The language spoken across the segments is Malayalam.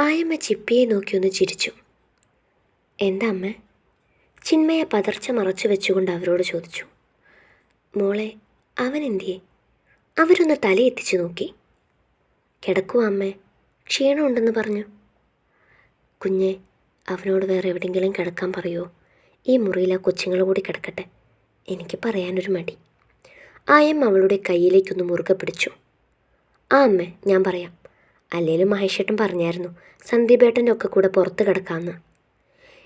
ആയമ്മ ചിപ്പിയെ നോക്കി ഒന്ന് ചിരിച്ചു. എന്താ അമ്മ ചിന്മയെ പതർച്ച മറച്ചു വെച്ചുകൊണ്ട് അവരോട് ചോദിച്ചു. മോളെ അവൻ എന്തിയെ അവരൊന്ന് തലയെത്തിച്ചു നോക്കി. കിടക്കുവാ അമ്മ ക്ഷീണമുണ്ടെന്ന് പറഞ്ഞു. കുഞ്ഞെ അവനോട് വേറെ എവിടെയെങ്കിലും കിടക്കാൻ പറയുമോ ഈ മുറിയിൽ ആ കൊച്ചുങ്ങൾ കൂടി കിടക്കട്ടെ. എനിക്ക് പറയാനൊരു മടി. ആയം അവളുടെ കയ്യിലേക്കൊന്ന് മുറുകെ പിടിച്ചു. ആ അമ്മേ ഞാൻ പറയാം. അല്ലേലും മഹേഷേട്ടൻ പറഞ്ഞായിരുന്നു സന്ദീപേട്ടന്റെ ഒക്കെ കൂടെ പുറത്ത് കിടക്കാമെന്ന്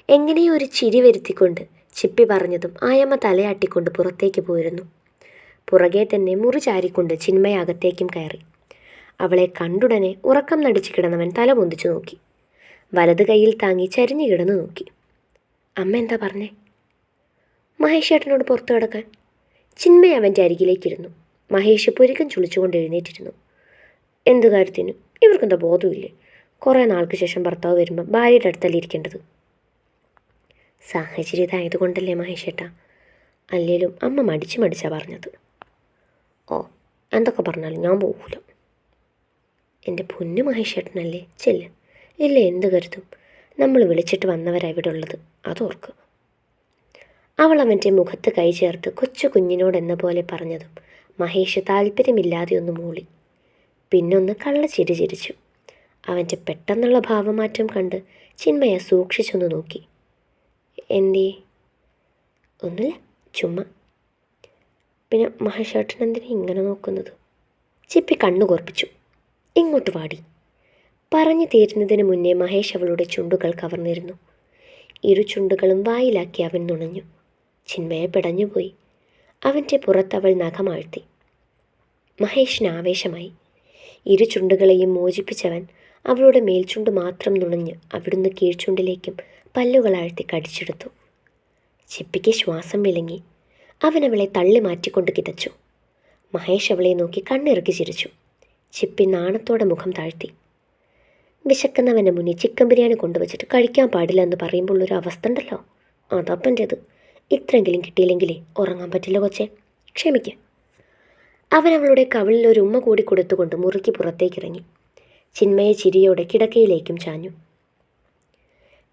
എങ്ങനെയോ ഒരു ചിരി വരുത്തിക്കൊണ്ട് ചിപ്പി പറഞ്ഞതും ആയമ്മ തലയാട്ടിക്കൊണ്ട് പുറത്തേക്ക് പോയിരുന്നു. പുറകെ തന്നെ മുറി ചാരിക്കൊണ്ട് ചിന്മയ അകത്തേക്കും കയറി. അവളെ കണ്ടുടനെ ഉറക്കം നടിച്ചു കിടന്നവൻ തല പൊന്തിച്ചു നോക്കി. വലത് കൈയിൽ താങ്ങി ചരിഞ്ഞു കിടന്നു നോക്കി. അമ്മ എന്താ പറഞ്ഞേ? മഹേഷേട്ടനോട് പുറത്തു കിടക്കാൻ. ചിന്മയ അവന്റെ അരികിലേക്കിരുന്നു. മഹേഷ് പൊരുക്കം ചുളിച്ചുകൊണ്ട് എഴുന്നേറ്റിരുന്നു. എന്തു കാര്യത്തിന്? ഇവർക്കെന്താ ബോധമില്ലേ കുറേ നാൾക്ക് ശേഷം ഭർത്താവ് വരുമ്പോൾ ഭാര്യയുടെ അടുത്തല്ലേ ഇരിക്കേണ്ടത്? സാഹചര്യം ഇതായതുകൊണ്ടല്ലേ മഹേഷേട്ടാ. അല്ലേലും അമ്മ മടിച്ച് മടിച്ചാ പറഞ്ഞത്. ഓ എന്തൊക്കെ പറഞ്ഞാലും ഞാൻ പോകൂല. എന്റെ പൊന്നു മഹേഷേട്ടനല്ലേ? ചെല്ല്. ഇല്ല എന്ത് കരുതും. നമ്മൾ വിളിച്ചിട്ട് വന്നവരാ ഇവിടെ ഉള്ളത്. അതോർക്ക് അവൾ അവന്റെ മുഖത്ത് കൈ ചേർത്ത് കൊച്ചു കുഞ്ഞിനോടെന്ന പോലെ പറഞ്ഞതും മഹേഷ് താല്പര്യമില്ലാതെ ഒന്ന് മൂളി. പിന്നൊന്ന് കള്ളച്ചിരി ചിരിച്ചു. അവന്റെ പെട്ടെന്നുള്ള ഭാവമാറ്റം കണ്ട് ചിന്മയ സൂക്ഷിച്ചൊന്ന് നോക്കി. എന്തേ? ഒന്നുമില്ല ചുമ്മാ. പിന്നെ മഹേഷേട്ടൻ എന്തിനാ ഇങ്ങനെ നോക്കുന്നത്? ചിപ്പി കണ്ണു കോർപ്പിച്ചു. ഇങ്ങോട്ട് വാടി. പറഞ്ഞു തീരുന്നതിന് മുന്നേ മഹേഷ് അവളുടെ ചുണ്ടുകൾ കവർന്നിരുന്നു. ഇരു ചുണ്ടുകളും വായിലാക്കി അവൻ നുണഞ്ഞു. ചിന്മയെ പിടഞ്ഞുപോയി. അവന്റെ പുറത്തവൾ നഖമാഴ്ത്തി. മഹേഷിന് ആവേശമായി. ഇരു ചുണ്ടുകളെയും മോചിപ്പിച്ചവൻ അവളുടെ മേൽചുണ്ട് മാത്രം നുണഞ്ഞ് അവിടുന്ന് കീഴ്ചുണ്ടിലേക്കും പല്ലുകളാഴ്ത്തി കടിച്ചെടുത്തു. ചിപ്പിക്ക് ശ്വാസം വിളങ്ങി അവൻ അവളെ തള്ളി മാറ്റിക്കൊണ്ട് കിതച്ചു. മഹേഷ് അവളെ നോക്കി കണ്ണിറക്കി ചിരിച്ചു. ചിപ്പി നാണത്തോടെ മുഖം താഴ്ത്തി. വിശക്കുന്നവന്റെ മുന്നിൽ ചിക്കൻ ബിരിയാണി കൊണ്ടുവച്ചിട്ട് കഴിക്കാൻ പാടില്ല എന്ന് പറയുമ്പോൾ ഒരു അവസ്ഥ ഉണ്ടല്ലോ. അതപ്പന്റേത്. ഇത്രയെങ്കിലും കിട്ടിയില്ലെങ്കിലേ ഉറങ്ങാൻ പറ്റില്ല കൊച്ചേ. ക്ഷമിക്ക. അവൻ അവളുടെ കവിളിൽ ഒരു ഉമ്മ കൂടി കൊടുത്തുകൊണ്ട് മുറുക്കി പുറത്തേക്കിറങ്ങി. ചിന്മയ ചിരിയോടെ കിടക്കയിലേക്കും ചാഞ്ഞു.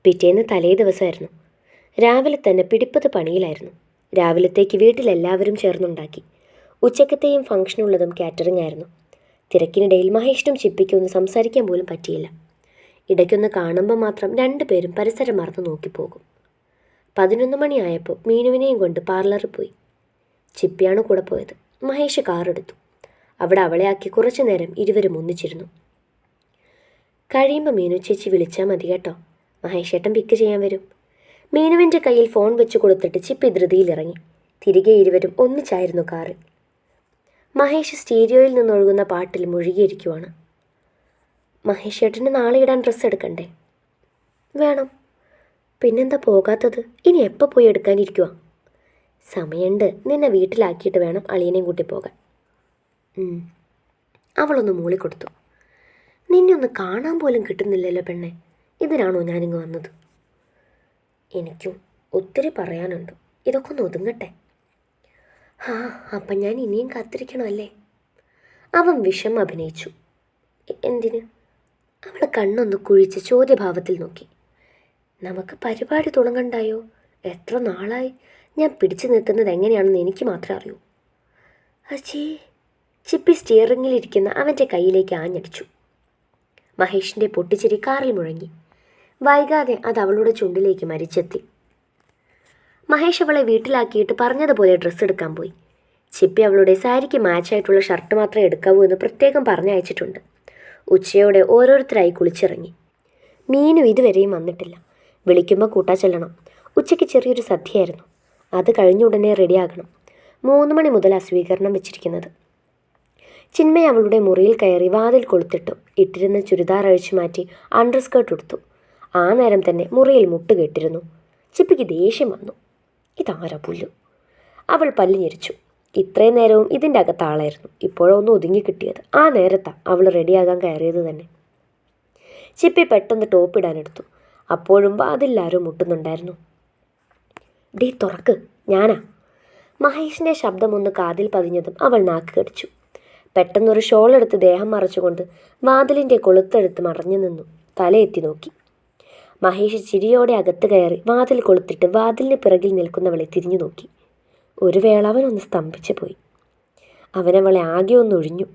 പിറ്റേന്ന് തലേ ദിവസമായിരുന്നു. രാവിലെ തന്നെ പിടിപ്പത് പണിയിലായിരുന്നു. രാവിലത്തേക്ക് വീട്ടിലെല്ലാവരും ചേർന്നുണ്ടാക്കി. ഉച്ചക്കത്തെയും ഫംഗ്ഷനുള്ളതും കാറ്ററിംഗ് ആയിരുന്നു തിരക്കിനിടയിൽ മഹേഷിനും ചിപ്പിക്കും ഒന്ന് സംസാരിക്കാൻ പോലും പറ്റിയില്ല. ഇടയ്ക്കൊന്ന് കാണുമ്പോൾ മാത്രം രണ്ടുപേരും പരിസരം മറന്നു നോക്കിപ്പോകും. പതിനൊന്ന് മണിയായപ്പോൾ മീനുവിനെയും കൊണ്ട് പാർലറിൽ പോയി. ചിപ്പിയാണ് കൂടെ പോയത്. മഹേഷ് കാറെടുത്തു. അവിടെ അവളെ ആക്കി കുറച്ചു നേരം ഇരുവരും ഒന്നിച്ചിരുന്നു. കഴിയുമ്പോൾ മീനു ചേച്ചി വിളിച്ചാൽ മതി കേട്ടോ. മഹേഷേട്ടൻ പിക്ക് ചെയ്യാൻ വരും. മീനുവിന്റെ കയ്യിൽ ഫോൺ വെച്ച് കൊടുത്തിട്ട് ചിപ്പി ധൃതിയിലിറങ്ങി. തിരികെ ഇരുവരും ഒന്നിച്ചായിരുന്നു കാറിൽ മഹേഷ് സ്റ്റീരിയോയിൽ നിന്നൊഴുകുന്ന പാട്ടിൽ മുഴുകിയിരിക്കുവാണ്. മഹേഷ് ഏട്ടന് നാളെ ഇടാൻ ഡ്രസ്സ് എടുക്കണ്ടേ? വേണം. പിന്നെന്താ പോകാത്തത്? ഇനി എപ്പോൾ പോയി എടുക്കാനിരിക്കുക സമയമുണ്ട്. നിന്നെ വീട്ടിലാക്കിയിട്ട് വേണം അളിയനെയും കൂട്ടി പോകാൻ. അവളൊന്ന് മൂളി കൊടുത്തു. നിന്നെ ഒന്ന് കാണാൻ പോലും കിട്ടുന്നില്ലല്ലോ പെണ്ണെ. ഇതിനാണോ ഞാനിങ്ങ് വന്നത്? എനിക്കും ഒത്തിരി പറയാനുണ്ട്. ഇതൊക്കെ ഒന്ന് ഒതുങ്ങട്ടെ. ആ അപ്പം ഞാൻ ഇനിയും കാത്തിരിക്കണമല്ലേ? അവൻ വിഷം അഭിനയിച്ചു. എന്തിന്? അവൾ കണ്ണൊന്ന് കുഴിച്ച് ചോദ്യഭാവത്തിൽ നോക്കി. നമുക്ക് പരിപാടി തുടങ്ങണ്ടായോ? എത്ര നാളായി? ഞാൻ പിടിച്ചു നിൽക്കുന്നത് എങ്ങനെയാണെന്ന് എനിക്ക് മാത്രമേ അറിയൂ. അച്ചി ചിപ്പി സ്റ്റിയറിങ്ങിലിരിക്കുന്ന അവന്റെ കയ്യിലേക്ക് ആഞ്ഞടിച്ചു. മഹേഷിന്റെ പൊട്ടിച്ചിരി കാറിൽ മുഴങ്ങി. വൈകാതെ അത് അവളുടെ ചുണ്ടിലേക്ക് മരിച്ചെത്തി. മഹേഷ് അവളെ വീട്ടിലാക്കിയിട്ട് പറഞ്ഞതുപോലെ ഡ്രസ്സ് എടുക്കാൻ പോയി. ചിപ്പി അവളുടെ സാരിക്ക് മാച്ചായിട്ടുള്ള ഷർട്ട് മാത്രമേ എടുക്കാവൂ എന്ന് പ്രത്യേകം പറഞ്ഞയച്ചിട്ടുണ്ട്. ഉച്ചയോടെ ഓരോരുത്തരായി കുളിച്ചിറങ്ങി. മീനു ഇതുവരെയും വന്നിട്ടില്ല. വിളിക്കുമ്പോൾ കൂട്ടാ ചെല്ലണം. ഉച്ചയ്ക്ക് ചെറിയൊരു സദ്യയായിരുന്നു. അത് കഴിഞ്ഞ ഉടനെ റെഡിയാകണം മൂന്ന് മണി മുതൽ അസ്വീകരണം വെച്ചിരിക്കുന്നത്. ചിന്മയ അവളുടെ മുറിയിൽ കയറി വാതിൽ കൊളുത്തിട്ടു. ഇട്ടിരുന്ന ചുരിദാർ അഴിച്ചു മാറ്റി അണ്ടർ സ്കേർട്ട് എടുത്തു ആ നേരം തന്നെ മുറിയിൽ മുട്ട് കെട്ടിരുന്നു. ചിപ്പിക്ക് ദേഷ്യം വന്നു. ഇതാരാ പുല്ലു? അവൾ പല്ല് ഞെരിച്ചു. ഇത്രയും നേരവും ഇതിന്റെ അകത്ത് ആളായിരുന്നു. ഇപ്പോഴോ ഒന്ന് ഒതുങ്ങി ആ നേരത്താ അവൾ റെഡിയാകാൻ കയറിയത് തന്നെ. ചിപ്പി പെട്ടെന്ന് ടോപ്പിടാനെടുത്തു അപ്പോഴും വാതിലാരും മുട്ടുന്നുണ്ടായിരുന്നു. ഡീ തുറക്ക് ഞാനാ. മഹേഷിന്റെ ശബ്ദമൊന്ന് കാതിൽ പതിഞ്ഞതും അവൾ നാക്ക് കടിച്ചു. പെട്ടെന്നൊരു ഷോൾ എടുത്ത് ദേഹം മറച്ചുകൊണ്ട് വാതിലിന്റെ കൊളുത്തെടുത്ത് മറഞ്ഞു നിന്നു. തലയെത്തി നോക്കി. മഹേഷ് ചിരിയോടെ അകത്ത് കയറി വാതിൽ കൊളുത്തിട്ട് വാതിലിന് പിറകിൽ നിൽക്കുന്നവളെ തിരിഞ്ഞു നോക്കി. ഒരു വേള അവനൊന്ന് സ്തംഭിച്ചു പോയി. അവനവളെ ആകെ ഒന്നൊഴിഞ്ഞു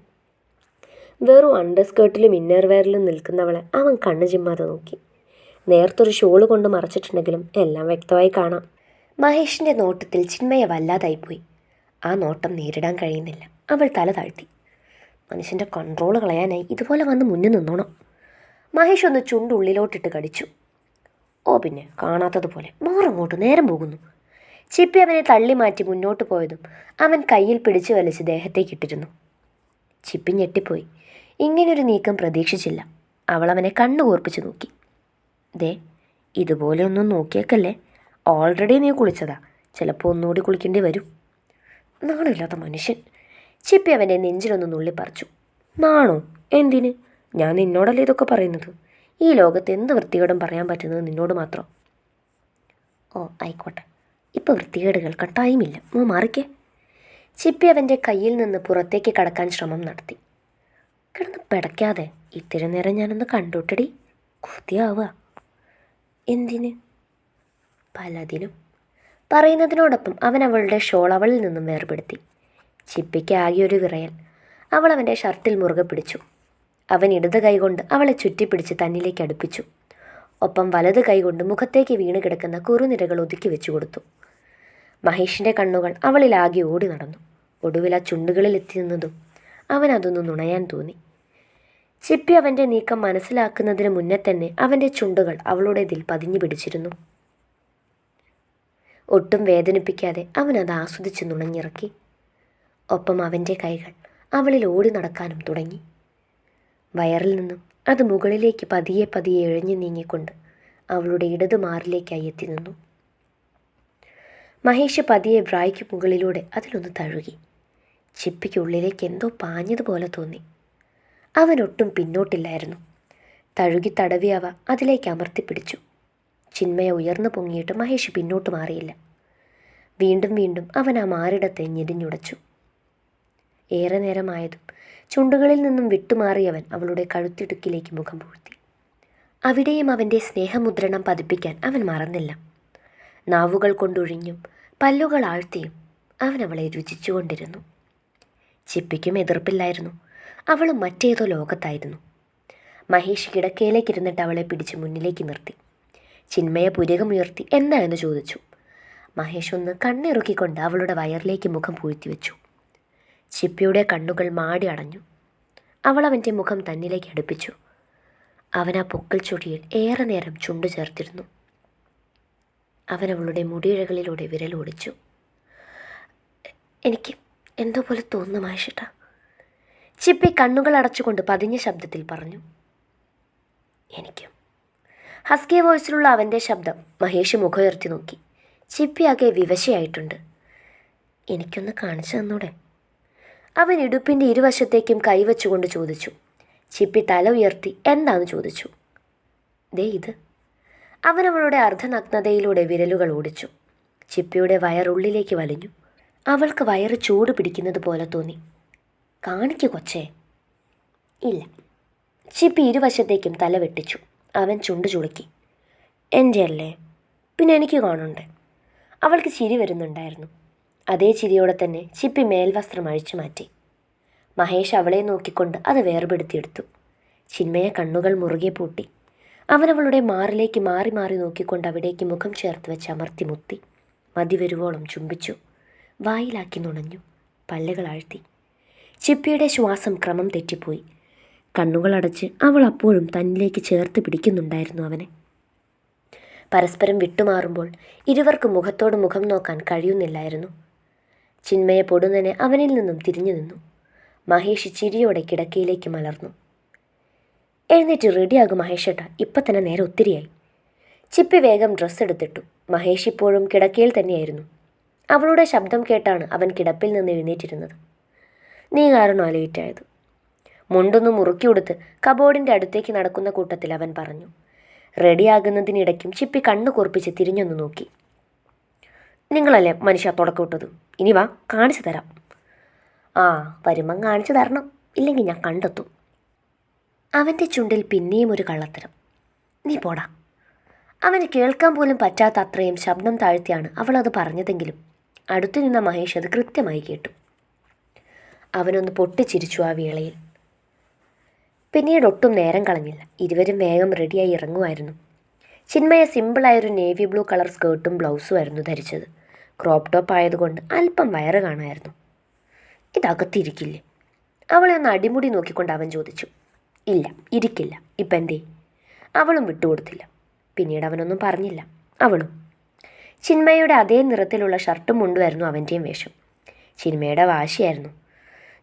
വെറും അണ്ടർസ്കേർട്ടിലും ഇന്നർ വെയറിലും നിൽക്കുന്നവളെ അവൻ കണ്ണു ചിമ്മാതെ നോക്കി. നേർത്തൊരു ഷോൾ കൊണ്ട് മറച്ചിട്ടുണ്ടെങ്കിലും എല്ലാം വ്യക്തമായി കാണാം. മഹേഷിന്റെ നോട്ടത്തിൽ ചിന്മയ വല്ലാതായിപ്പോയി. ആ നോട്ടം നേരിടാൻ കഴിയുന്നില്ല. അവൾ തല താഴ്ത്തി. മനുഷ്യന്റെ കൺട്രോൾ കളയാനായി ഇതുപോലെ വന്ന് മുന്നിൽ നിന്നോണം. മഹേഷ് ഒന്ന് ചുണ്ടുള്ളിലോട്ടിട്ട് കടിച്ചു. ഓ പിന്നെ കാണാത്തതുപോലെ മാറങ്ങോട്ട് നേരം പോകുന്നു. ചിപ്പി അവനെ തള്ളി മാറ്റി മുന്നോട്ട് പോയതും അവൻ കയ്യിൽ പിടിച്ചു വലിച്ച് ദേഹത്തേക്കിട്ടിരുന്നു ചിപ്പി ഞെട്ടിപ്പോയി. ഇങ്ങനൊരു നീക്കം പ്രതീക്ഷിച്ചില്ല. അവൾ അവനെ കണ്ണു കൂർപ്പിച്ച് നോക്കി. ദേ ഇതുപോലെ ഒന്നും നോക്കിയേക്കല്ലേ? ഓൾറെഡി നീ കുളിച്ചതാ. ചിലപ്പോൾ ഒന്നുകൂടി കുളിക്കേണ്ടി വരും. നാണില്ലാത്ത മനുഷ്യൻ. ചിപ്പി അവന്റെ നെഞ്ചിലൊന്ന് നുള്ളിപ്പറിച്ചു. നാണോ? എന്തിന്? ഞാൻ നിന്നോടല്ലേ ഇതൊക്കെ പറയുന്നത്? ഈ ലോകത്ത് എന്ത് വൃത്തികേടും പറയാൻ പറ്റുന്നത് നിന്നോട് മാത്രം? ഓ ആയിക്കോട്ടെ. ഇപ്പോൾ വൃത്തികേട് കേൾക്കാൻ ടൈമില്ല മോ മാറിക്കേ. ചിപ്പി അവന്റെ കയ്യിൽ നിന്ന് പുറത്തേക്ക് കടക്കാൻ ശ്രമം നടത്തി. കിടന്ന് പിടയ്ക്കാതെ ഇത്തിരി നേരം ഞാനൊന്ന് കണ്ടോട്ടടി. കൊതിയാവുക. എന്തിന്? പലതിനും പറയുന്നതിനോടൊപ്പം അവൻ അവളുടെ ഷോൾ അവളിൽ നിന്നും വേർപെടുത്തി. ചിപ്പിക്ക് ആകെ ഒരു വിറയൽ. അവൾ അവന്റെ ഷർട്ടിൽ മുറുകെ പിടിച്ചു. അവൻ ഇടത് കൈകൊണ്ട് അവളെ ചുറ്റിപ്പിടിച്ച് തന്നിലേക്ക് അടുപ്പിച്ചു. ഒപ്പം വലത് കൈകൊണ്ട് മുഖത്തേക്ക് വീണ് കിടക്കുന്ന കുറുനിരകൾ ഒതുക്കി വെച്ചു കൊടുത്തു. മഹേഷിന്റെ കണ്ണുകൾ അവളിലാകെ ഓടി നടന്നു. ഒടുവിൽ ആ ചുണ്ടുകളിൽ എത്തി നിന്നതും അവൻ അതൊന്ന് നുണയാൻ തോന്നി. ചിപ്പി അവന്റെ നീക്കം മനസ്സിലാക്കുന്നതിന് മുന്നേ തന്നെ അവന്റെ ചുണ്ടുകൾ അവളുടേതിൽ പതിഞ്ഞു പിടിച്ചിരുന്നു. ഒട്ടും വേദനിപ്പിക്കാതെ അവൻ അത് ആസ്വദിച്ച് നുണഞ്ഞിറക്കി. ഒപ്പം അവന്റെ കൈകൾ അവളിൽ ഓടി നടക്കാനും തുടങ്ങി. വയറിൽ നിന്നും അത് മുകളിലേക്ക് പതിയെ പതിയെ എഴിഞ്ഞു നീങ്ങിക്കൊണ്ട് അവളുടെ ഇടത് മാറിലേക്കായി എത്തി നിന്നു. മഹേഷ് പതിയെ ബ്രായ്ക്ക് മുകളിലൂടെ അതിലൊന്ന് തഴുകി. ചിപ്പിക്കുള്ളിലേക്ക് എന്തോ പാഞ്ഞതുപോലെ തോന്നി. അവനൊട്ടും പിന്നോട്ടില്ലായിരുന്നു. തഴുകി തടവി അവ അതിലേക്ക് അമർത്തിപ്പിടിച്ചു. ചിന്മയ ഉയർന്നു പൊങ്ങിയിട്ട് മഹേഷ് പിന്നോട്ട് മാറിയില്ല. വീണ്ടും വീണ്ടും അവൻ ആ മാറിടത്തെ ഞെരിഞ്ഞുടച്ചു. ഏറെ നേരമായതും ചുണ്ടുകളിൽ നിന്നും വിട്ടുമാറിയവൻ അവളുടെ കഴുത്തിടുക്കിലേക്ക് മുഖം പൂഴ്ത്തി. അവിടെയും അവന്റെ സ്നേഹമുദ്രണം പതിപ്പിക്കാൻ അവൻ മറന്നില്ല. നാവുകൾ കൊണ്ടൊഴിഞ്ഞും പല്ലുകൾ ആഴ്ത്തിയും അവൻ അവളെ രുചിച്ചുകൊണ്ടിരുന്നു. ചിപ്പിക്കും എതിർപ്പില്ലായിരുന്നു. അവളും മറ്റേതോ ലോകത്തായിരുന്നു. മഹേഷ് കിടക്കയിലേക്കിരുന്നിട്ട് അവളെ പിടിച്ച് മുന്നിലേക്ക് നിർത്തി. ചിന്മയ പുരകമുയർത്തി എന്താ എന്ന് ചോദിച്ചു. മഹേഷ് ഒന്ന് കണ്ണിറുക്കിക്കൊണ്ട് അവളുടെ വയറിലേക്ക് മുഖം പൂഴ്ത്തി വെച്ചു. ചിപ്പിയുടെ കണ്ണുകൾ മാടി അടഞ്ഞു. അവൾ അവന്റെ മുഖം തന്നിലേക്ക് അടുപ്പിച്ചു. അവൻ ആ പൊക്കൽ ചുടിയിൽ ഏറെ നേരം ചുണ്ടു ചേർത്തിരുന്നു. അവൻ അവളുടെ മുടിയിഴകളിലൂടെ വിരൽ ഓടിച്ചു. എനിക്ക് എന്തോ പോലെ തോന്നുന്നു മഹേഷിട്ട. ചിപ്പി കണ്ണുകൾ അടച്ചുകൊണ്ട് പതിഞ്ഞ ശബ്ദത്തിൽ പറഞ്ഞു. എനിക്കും ഹസ്കി വോയിസിലുള്ള അവന്റെ ശബ്ദം മഹേഷ് മുഖമുയർത്തി നോക്കി. ചിപ്പിയാകെ വിവശയായിട്ടുണ്ട്. എനിക്കൊന്ന് കാണിച്ചു തന്നൂടെ? അവൻ ഇടുപ്പിന്റെ ഇരുവശത്തേക്കും കൈവച്ചുകൊണ്ട് ചോദിച്ചു. ചിപ്പി തല ഉയർത്തി എന്താന്ന് ചോദിച്ചു. ദേ ഇത്. അവനവളുടെ അർദ്ധനഗ്നതയിലൂടെ വിരലുകൾ ഓടിച്ചു. ചിപ്പിയുടെ വയറുള്ളിലേക്ക് വലിഞ്ഞു. അവൾക്ക് വയറ് ചൂട് പിടിക്കുന്നത് പോലെ തോന്നി. കാണിക്കു കൊച്ചേ. ഇല്ല. ചിപ്പി ഇരുവശത്തേക്കും തല വെട്ടിച്ചു. അവൻ ചുണ്ടു ചുളുക്കി. എന്റെ അല്ലേ? പിന്നെ എനിക്ക് കാണണ്ടേ അവൾക്ക് ചിരി വരുന്നുണ്ടായിരുന്നു. അതേ ചിരിയോടെ തന്നെ ചിപ്പി മേൽവസ്ത്രം അഴിച്ചു മാറ്റി. മഹേഷ് അവളെ നോക്കിക്കൊണ്ട് അത് വേർപെടുത്തിയെടുത്തു. ചിന്മയ കണ്ണുകൾ മുറുകെ പൂട്ടി. അവനവളുടെ മാറിലേക്ക് മാറി മാറി നോക്കിക്കൊണ്ട് അവിടേക്ക് മുഖം ചേർത്ത് വെച്ച് അമർത്തി മുത്തി. മതി വരുവോളം ചുംബിച്ചു. വായിലാക്കി നുണഞ്ഞു. പല്ലുകൾ ആഴ്ത്തി ചിപ്പിയുടെ ശ്വാസം ക്രമം തെറ്റിപ്പോയി. കണ്ണുകളടച്ച് അവൾ അപ്പോഴും തന്നിലേക്ക് ചേർത്ത് പിടിക്കുന്നുണ്ടായിരുന്നു അവനെ. പരസ്പരം വിട്ടുമാറുമ്പോൾ ഇരുവർക്കും മുഖത്തോട് മുഖം നോക്കാൻ കഴിയുന്നില്ലായിരുന്നു. ചിന്മയെ പൊടുന്നനെ അവനിൽ നിന്നും തിരിഞ്ഞു നിന്നു. മഹേഷ് ചിരിയോടെ കിടക്കയിലേക്ക് മലർന്നു. എഴുന്നേറ്റ് റെഡിയാകും മഹേഷേട്ട ഇപ്പം തന്നെ നേരെ ഒത്തിരിയായി. ചിപ്പി വേഗം ഡ്രസ്സ് എടുത്തിട്ടു. മഹേഷ് ഇപ്പോഴും കിടക്കയിൽ തന്നെയായിരുന്നു. അവളുടെ ശബ്ദം കേട്ടാണ് അവൻ കിടപ്പിൽ നിന്ന് എഴുന്നേറ്റിരുന്നത്. നീ കാരണം ലേറ്റായത് മുണ്ടൊന്ന് മുറുക്കി ഉടുത്ത് കബോർഡിന്റെ അടുത്തേക്ക് നടക്കുന്ന കൂട്ടത്തിൽ അവൻ പറഞ്ഞു റെഡിയാകുന്നതിനിടയ്ക്കും ചിപ്പി കണ്ണു കുറിപ്പിച്ച് തിരിഞ്ഞൊന്ന് നോക്കി. നിങ്ങളല്ലേ മനുഷ്യ തുടക്കം ഇട്ടത്? ഇനി വാ കാണിച്ചു തരാം. ആ വരുമ്പം കാണിച്ചു തരണം. ഇല്ലെങ്കിൽ ഞാൻ കണ്ടെത്തും. അവന്റെ ചുണ്ടിൽ പിന്നെയും ഒരു കള്ളത്തരം. നീ പോടാ. അവന് കേൾക്കാൻ പോലും പറ്റാത്ത അത്രയും ശബ്ദം താഴ്ത്തിയാണ് അവൾ അത് പറഞ്ഞതെങ്കിലും അടുത്തു നിന്ന മഹേഷ് അത് കൃത്യമായി കേട്ടു. അവനൊന്ന് പൊട്ടിച്ചിരിച്ചു ആ വേളയിൽ. പിന്നീട് ഒട്ടും നേരം കളഞ്ഞില്ല. ഇരുവരും വേഗം റെഡിയായി ഇറങ്ങുമായിരുന്നു. ചിന്മയ സിമ്പിളായൊരു നേവി ബ്ലൂ കളർ സ്കേർട്ടും ബ്ലൗസും ആയിരുന്നു ധരിച്ചത്. ക്രോപ്പ് ടോപ്പ് ആയതുകൊണ്ട് അല്പം വയറ് കാണായിരുന്നു. ഇതകത്തിരിക്കില്ലേ? അവളെ ഒന്ന് അടിമുടി നോക്കിക്കൊണ്ട് അവൻ ചോദിച്ചു. ഇല്ല ഇരിക്കില്ല. ഇപ്പം എന്തേ? അവളും വിട്ടുകൊടുത്തില്ല. പിന്നീട് അവനൊന്നും പറഞ്ഞില്ല. അവളും. ചിന്മയുടെ അതേ നിറത്തിലുള്ള ഷർട്ടും മുണ്ടുമായിരുന്നു അവന്റെയും വേഷം. ചിന്മയുടെ വാശിയായിരുന്നു.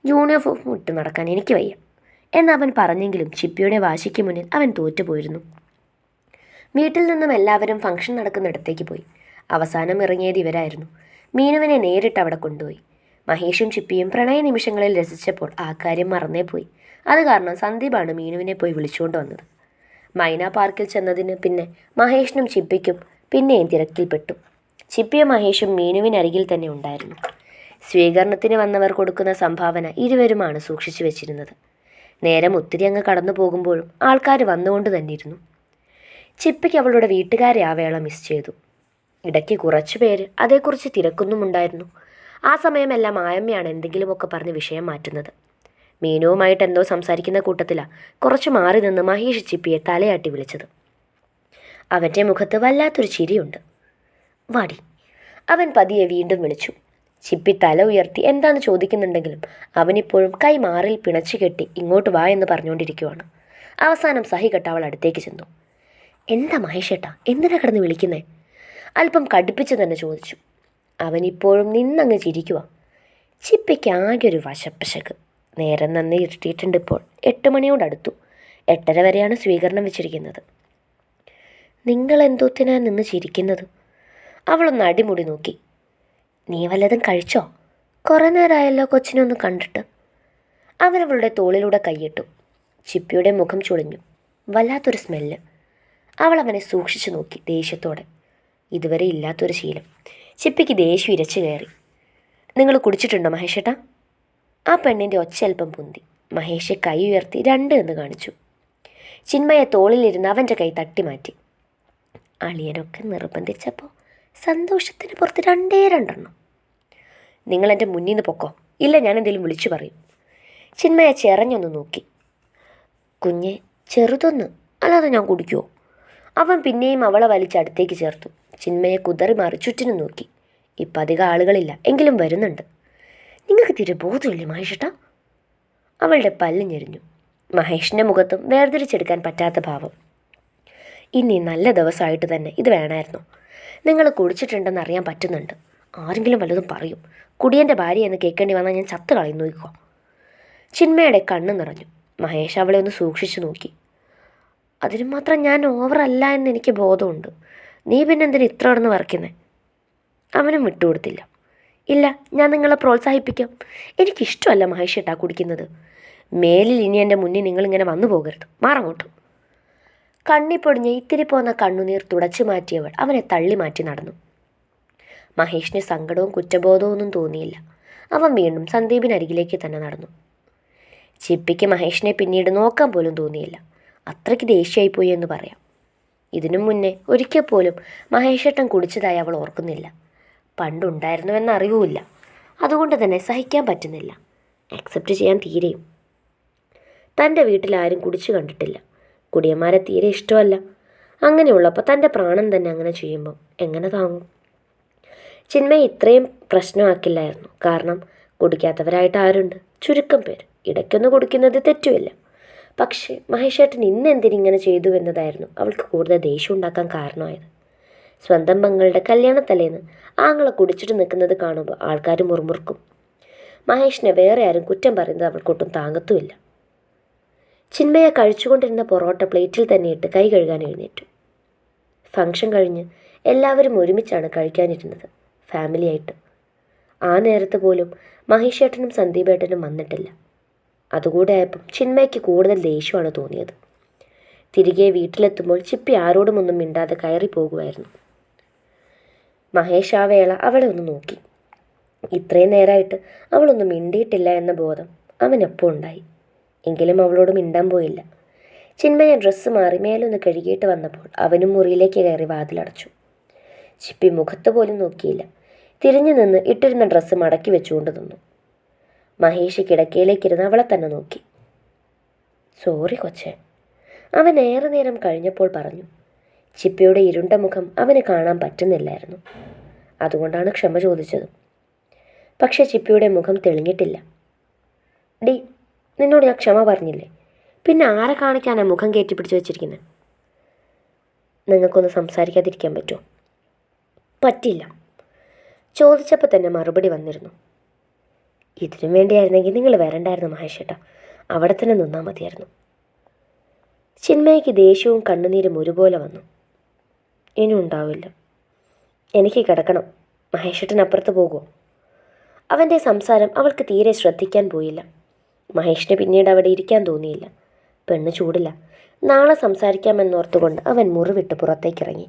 യൂണിഫോം ഇട്ട് നടക്കാൻ എനിക്ക് വയ്യ. എന്നവൻ പറഞ്ഞെങ്കിലും ചിപ്പിയുടെ വാശിക്ക് മുന്നിൽ അവൻ തോറ്റുപോയിരുന്നു. വീട്ടിൽ നിന്നും എല്ലാവരും ഫംഗ്ഷൻ നടക്കുന്നിടത്തേക്ക് പോയി. അവസാനം ഇറങ്ങിയത് ഇവരായിരുന്നു. മീനുവിനെ നേരിട്ട് അവിടെ കൊണ്ടുപോയി. മഹേഷും ചിപ്പിയും പ്രണയ നിമിഷങ്ങളിൽ രസിച്ചപ്പോൾ ആ കാര്യം മറന്നേ പോയി അത് കാരണം സന്ദീപാണ് മീനുവിനെ പോയി വിളിച്ചുകൊണ്ട് വന്നത്. മൈന പാർക്കിൽ ചെന്നതിന് പിന്നെ മഹേഷിനും ചിപ്പിക്കും പിന്നെയും തിരക്കിൽപ്പെട്ടു ചിപ്പിയും മഹേഷും മീനുവിനരികിൽ തന്നെ ഉണ്ടായിരുന്നു. സ്വീകരണത്തിന് വന്നവർ കൊടുക്കുന്ന സംഭാവന ഇരുവരുമാണ് സൂക്ഷിച്ചു വെച്ചിരുന്നത്. നേരം ഒത്തിരി അങ്ങ് കടന്നു പോകുമ്പോഴും ആൾക്കാർ വന്നുകൊണ്ട് തന്നെയിരുന്നു ചിപ്പയ്ക്ക് അവളുടെ വീട്ടുകാരെ ആ വേള മിസ് ചെയ്തു. ഇടയ്ക്ക് കുറച്ചു പേര് അതേക്കുറിച്ച് തിരക്കുന്നുമുണ്ടായിരുന്നു. ആ സമയമെല്ലാം ആയമ്മയാണ് എന്തെങ്കിലുമൊക്കെ പറഞ്ഞ് വിഷയം മാറ്റുന്നത്. മീനുവുമായിട്ട് എന്തോ സംസാരിക്കുന്ന കൂട്ടത്തിലാണ് കുറച്ച് മാറി നിന്ന് മഹേഷ് ചിപ്പിയെ തലയാട്ടി വിളിച്ചത്. അവന്റെ മുഖത്ത് വല്ലാത്തൊരു ചിരിയുണ്ട്. വാടി അവൻ പതിയെ വീണ്ടും വിളിച്ചു. ചിപ്പി തല ഉയർത്തി എന്താന്ന് ചോദിക്കുന്നുണ്ടെങ്കിലും അവനിപ്പോഴും കൈ മാറിൽ പിണച്ചു കെട്ടി ഇങ്ങോട്ട് വാ എന്ന് പറഞ്ഞുകൊണ്ടിരിക്കുവാണ്. അവസാനം സഹി കെട്ട അവൾ അടുത്തേക്ക് ചെന്നു. എന്താ മഹേഷേട്ടാ എന്തിനാ കിടന്ന് വിളിക്കുന്നേ? അല്പം കടുപ്പിച്ച് തന്നെ ചോദിച്ചു. അവനിപ്പോഴും നിന്നങ്ങ് ചിരിക്കുക ചിപ്പിക്ക് ആകെ ഒരു വശപ്പശക്ക് നേരം നന്ദി ഇരുട്ടിയിട്ടുണ്ട് ഇപ്പോൾ. എട്ട് മണിയോടടുത്തു. എട്ടര വരെയാണ് സ്വീകരണം വെച്ചിരിക്കുന്നത്. നിങ്ങൾ എന്തോത്തിനാ നിന്ന് ചിരിക്കുന്നത്? അവളൊന്ന് അടിമുടി നോക്കി. നീ വല്ലതും കഴിച്ചോ? കുറേ നേരമായല്ലോ കൊച്ചിനെ ഒന്ന് കണ്ടിട്ട്. അവൻ അവളുടെ തോളിലൂടെ കൈയിട്ടു. ചിപ്പിയുടെ മുഖം ചുളിഞ്ഞു. വല്ലാത്തൊരു സ്മെല്ല്. അവൾ അവനെ സൂക്ഷിച്ചു നോക്കി ദേഷ്യത്തോടെ. ഇതുവരെ ഇല്ലാത്തൊരു ശീലം. ചിപ്പിക്ക് ദേഷ്യം ഇരച്ചു കയറി. നിങ്ങൾ കുടിച്ചിട്ടുണ്ടോ മഹേഷേട്ടാ? ആ പെണ്ണിന്റെ ഒച്ചയൽപ്പം പൊന്തി. മഹേഷ് കൈ ഉയർത്തി രണ്ട് എന്ന് കാണിച്ചു. ചിന്മയ തോളിലിരുന്ന് അവന്റെ കൈ തട്ടി മാറ്റി അളിയനൊക്കെ നിർബന്ധിച്ചപ്പോൾ സന്തോഷത്തിന് പുറത്ത് രണ്ടേ രണ്ടെണ്ണം. നിങ്ങൾ എന്റെ മുന്നിൽ നിന്ന് പൊക്കോ. ഇല്ല ഞാൻ എന്തെങ്കിലും വിളിച്ചു പറയും. ചിന്മയ ചെറഞ്ഞൊന്ന് നോക്കി. കുഞ്ഞെ ചെറുതൊന്ന്. അല്ലാതെ ഞാൻ കുടിക്കുമോ അവൻ പിന്നെയും അവളെ വലിച്ചടുത്തേക്ക് ചേർത്തു. ചിന്മയെ കുതറി മാറി ചുറ്റിനും നോക്കി. ഇപ്പം അധികം ആളുകളില്ല എങ്കിലും വരുന്നുണ്ട്. നിങ്ങൾക്ക് തീരെ ബോധമില്ലേ മഹേഷേട്ടാ? അവളുടെ പല്ല് ഞെരിഞ്ഞു. മഹേഷിന്റെ മുഖത്തും വേർതിരിച്ചെടുക്കാൻ പറ്റാത്ത ഭാവം. ഇനി നല്ല ദിവസമായിട്ട് തന്നെ ഇത് വേണമായിരുന്നു. നിങ്ങൾ കുടിച്ചിട്ടുണ്ടെന്ന് അറിയാൻ പറ്റുന്നുണ്ട്. ആരെങ്കിലും വല്ലതും പറയും. കുടിയന്റെ ഭാര്യ എന്ന് കേൾക്കേണ്ടി വന്നാൽ ഞാൻ ചത്ത് കളയും നോക്കിക്കോ ചിന്മയുടെ കണ്ണ് നിറഞ്ഞു. മഹേഷ് അവളെ ഒന്ന് സൂക്ഷിച്ചു നോക്കി. അതിന് മാത്രം ഞാൻ ഓവറല്ല എന്ന് എനിക്ക് ബോധമുണ്ട്. നീ പിന്നെ എന്തിനു ഇത്ര ഇടന്ന് വറക്കുന്നേ അവനും വിട്ടുകൊടുത്തില്ല. ഇല്ല ഞാൻ നിങ്ങളെ പ്രോത്സാഹിപ്പിക്കാം. എനിക്കിഷ്ടമല്ല മഹേഷ് ഇട്ടാ കുടിക്കുന്നത്. മേലിൽ ഇനി എന്റെ മുന്നിൽ നിങ്ങളിങ്ങനെ വന്നു പോകരുത് മാറങ്ങോട്ട്. കണ്ണിപ്പൊടിഞ്ഞ് ഇത്തിരി പോന്ന കണ്ണുനീർ തുടച്ചു മാറ്റിയവൾ അവനെ തള്ളി മാറ്റി നടന്നു. മഹേഷിന് സങ്കടവും കുറ്റബോധവും ഒന്നും തോന്നിയില്ല. അവൻ വീണ്ടും സന്ദീപിനരികിലേക്ക് തന്നെ നടന്നു. ചിപ്പിക്ക് മഹേഷിനെ പിന്നീട് നോക്കാൻ പോലും തോന്നിയില്ല. അത്രയ്ക്ക് ദേഷ്യമായിപ്പോയി എന്ന് പറയാം. ഇതിനു മുന്നേ ഒരിക്കൽ പോലും മഹേഷേട്ടൻ കുടിച്ചതായി അവൾ ഓർക്കുന്നില്ല. പണ്ടുണ്ടായിരുന്നുവെന്ന അറിവുമില്ല അതുകൊണ്ട് തന്നെ സഹിക്കാൻ പറ്റുന്നില്ല. അക്സെപ്റ്റ് ചെയ്യാൻ തീരെയും. തന്റെ വീട്ടിൽ ആരും കുടിച്ചു കണ്ടിട്ടില്ല. കുടിയന്മാരെ തീരെ ഇഷ്ടമല്ല. അങ്ങനെയുള്ളപ്പോൾ തന്റെ പ്രാണൻ തന്നെ അങ്ങനെ ചെയ്യുമ്പോൾ എങ്ങനെ താങ്ങും? ചിന്മ ഇത്രയും പ്രശ്നമാക്കില്ലായിരുന്നു. കാരണം കുടിക്കാത്തവരായിട്ട് ആരുണ്ട്? ചുരുക്കം പേര്. ഇടയ്ക്കൊന്ന് കുടിക്കുന്നത് തെറ്റുമില്ല. പക്ഷേ മഹേഷേട്ടൻ ഇന്ന് എന്തിനിങ്ങനെ ചെയ്തു എന്നതായിരുന്നു അവൾക്ക് കൂടുതൽ ദേഷ്യം ഉണ്ടാക്കാൻ കാരണമായത്. സ്വന്തം മങ്ങളുടെ കല്യാണത്തലേന്ന് ആങ്ങളെ കുടിച്ചിട്ട് നിൽക്കുന്നത് കാണുമ്പോൾ ആൾക്കാർ മുറുമുറുക്കും. മഹേഷിനെ വേറെ ആരും കുറ്റം പറയുന്നത് അവൾക്കൊട്ടും താങ്ങത്തുമില്ല. ചിന്മയ കഴിച്ചുകൊണ്ടിരുന്ന പൊറോട്ട പ്ലേറ്റിൽ തന്നെ ഇട്ട് കൈ കഴുകാൻ എഴുന്നേറ്റു. ഫംഗ്ഷൻ കഴിഞ്ഞ് എല്ലാവരും ഒരുമിച്ചാണ് കഴിക്കാനിരുന്നത് ഫാമിലിയായിട്ട് ആ നേരത്ത് പോലും മഹേഷേട്ടനും സന്ദീപേട്ടനും വന്നിട്ടില്ല. അതുകൂടെ ആയപ്പം ചിന്മയ്ക്ക് കൂടുതൽ ദേഷ്യമാണ് തോന്നിയത്. തിരികെ വീട്ടിലെത്തുമ്പോൾ ചിപ്പി ആരോടും ഒന്നും മിണ്ടാതെ കയറി പോകുമായിരുന്നു. മഹേഷ് ആ വേള അവളെ ഒന്ന് നോക്കി. ഇത്രയും നേരമായിട്ട് അവളൊന്നും മിണ്ടിയിട്ടില്ല എന്ന ബോധം അവനെപ്പോൾ ഉണ്ടായി. എങ്കിലും അവളോട് മിണ്ടാൻ പോയില്ല. ചിന്മയ ഡ്രസ്സ് മാറി മേലൊന്ന് കഴുകിയിട്ട് വന്നപ്പോൾ അവനും മുറിയിലേക്ക് കയറി വാതിലടച്ചു. ചിപ്പി മുഖത്ത് പോലും നോക്കിയില്ല. തിരിഞ്ഞു നിന്ന് ഇട്ടിരുന്ന ഡ്രസ്സ് മടക്കി വെച്ചുകൊണ്ട് നിന്നു. മഹേഷ് കിടക്കയിലേക്കിരുന്ന് അവളെ തന്നെ നോക്കി. സോറി കൊച്ചെ അവൻ ഏറെ നേരം കഴിഞ്ഞപ്പോൾ പറഞ്ഞു. ചിപ്പിയുടെ ഇരുണ്ട മുഖം അവന് കാണാൻ പറ്റുന്നില്ലായിരുന്നു. അതുകൊണ്ടാണ് ക്ഷമ ചോദിച്ചത്. പക്ഷേ ചിപ്പിയുടെ മുഖം തെളിഞ്ഞിട്ടില്ല. ഡി നിന്നോട് ഞാൻ ക്ഷമ പറഞ്ഞില്ലേ? പിന്നെ ആരെ കാണിക്കാനാണ് മുഖം കയറ്റി പിടിച്ചു വെച്ചിരിക്കുന്നത് നിങ്ങൾക്കൊന്ന് സംസാരിക്കാതിരിക്കാൻ പറ്റുമോ? പറ്റില്ല. ചോദിച്ചപ്പോൾ തന്നെ മറുപടി വന്നിരുന്നു. ഇതിനു വേണ്ടിയായിരുന്നെങ്കിൽ നിങ്ങൾ വരണ്ടായിരുന്നു മഹേഷേട്ടാ. അവിടെ തന്നെ നിന്നാൽ മതിയായിരുന്നു. ചിന്മയ്ക്ക് ദേഷ്യവും കണ്ണുനീരും ഒരുപോലെ വന്നു. ഇനി ഉണ്ടാവില്ല. എനിക്ക് കിടക്കണം. മഹേഷേട്ടനപ്പുറത്ത് പോകുമോ അവന്റെ സംസാരം അവൾക്ക് തീരെ ശ്രദ്ധിക്കാൻ പോയില്ല. മഹേഷിന് പിന്നീട് അവിടെ ഇരിക്കാൻ തോന്നിയില്ല. പെണ്ണ് ചൂടില്ല. നാളെ സംസാരിക്കാമെന്നോർത്തുകൊണ്ട് അവൻ മുറിവിട്ട് പുറത്തേക്കിറങ്ങി.